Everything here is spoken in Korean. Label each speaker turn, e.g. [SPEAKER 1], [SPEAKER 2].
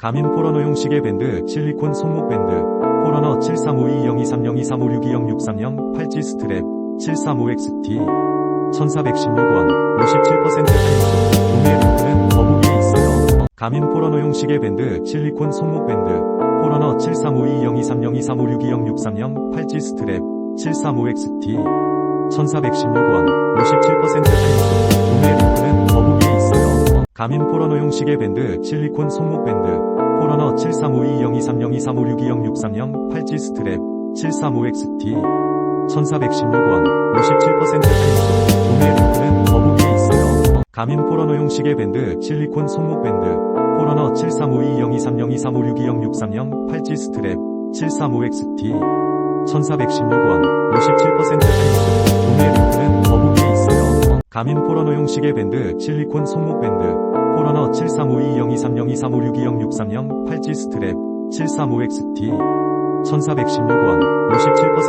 [SPEAKER 1] 가민 포러너용 시계 밴드, 실리콘 손목 밴드, 포러너 7352-0230-2356-2063-0 팔찌 스트랩, 735XT, 1416원, 57% 할인 중, 구매 링크는 더보기에 있어요. 가민 포러너용 시계 밴드, 실리콘 손목 밴드, 포러너 7352-0230-2356-2063-0 팔찌 스트랩, 735XT, 1416원, 57% 할인 중, 구매 링크는 더보기에 있어요. 가민 포러너용 시계 밴드, 실리콘 손목 밴드, 전화너 7352-023-0230-6330 8G 스트랩 735XT 1416원 57% 할인 구매 링크는 더보기에 있어요. 가민 포러너 형식의 밴드 실리콘 손목 밴드 포러너 7352-023-0230-6330 8G 스트랩 735XT 1416원 57% 할인 구매 링크는 더보기에 있어요. 가민 포러너 형식의 밴드 실리콘 손목 밴드 포러너 7352 023-023-562-0630 8G 스트랩 735XT 1416원 57%